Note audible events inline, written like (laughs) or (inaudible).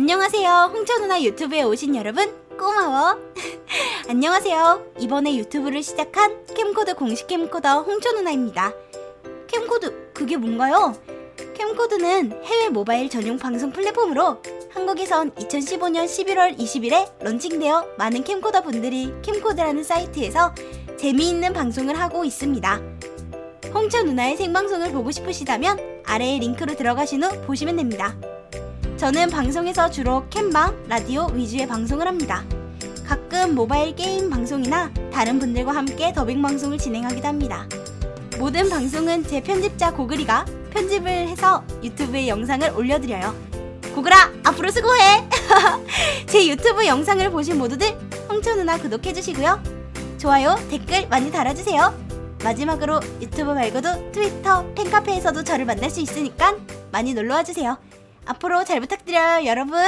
안녕하세요. 홍천 누나 유튜브에 오신 여러분, 고마워. (laughs) 안녕하세요. 이번에 유튜브를 시작한 캠코드 공식 캠코더 홍천 누나입니다. 캠코드, 그게 뭔가요? 캠코드는 해외 모바일 전용 방송 플랫폼으로 한국에선 2015년 11월 20일에 런칭되어 많은 캠코더 분들이 캠코드라는 사이트에서 재미있는 방송을 하고 있습니다. 홍천 누나의 생방송을 보고 싶으시다면 아래의 링크로 들어가신 후 보시면 됩니다. 저는 방송에서 주로 캠방, 라디오 위주의 방송을 합니다. 가끔 모바일 게임 방송이나 다른 분들과 함께 더빙 방송을 진행하기도 합니다. 모든 방송은 제 편집자 고글이가 편집을 해서 유튜브에 영상을 올려드려요. 고글아, 앞으로 수고해! (laughs) 제 유튜브 영상을 보신 모두들 홍초 누나 구독해주시고요. 좋아요, 댓글 많이 달아주세요. 마지막으로 유튜브 말고도 트위터, 팬카페에서도 저를 만날 수 있으니까 많이 놀러와 주세요. 앞으로 잘 부탁드려요, 여러분.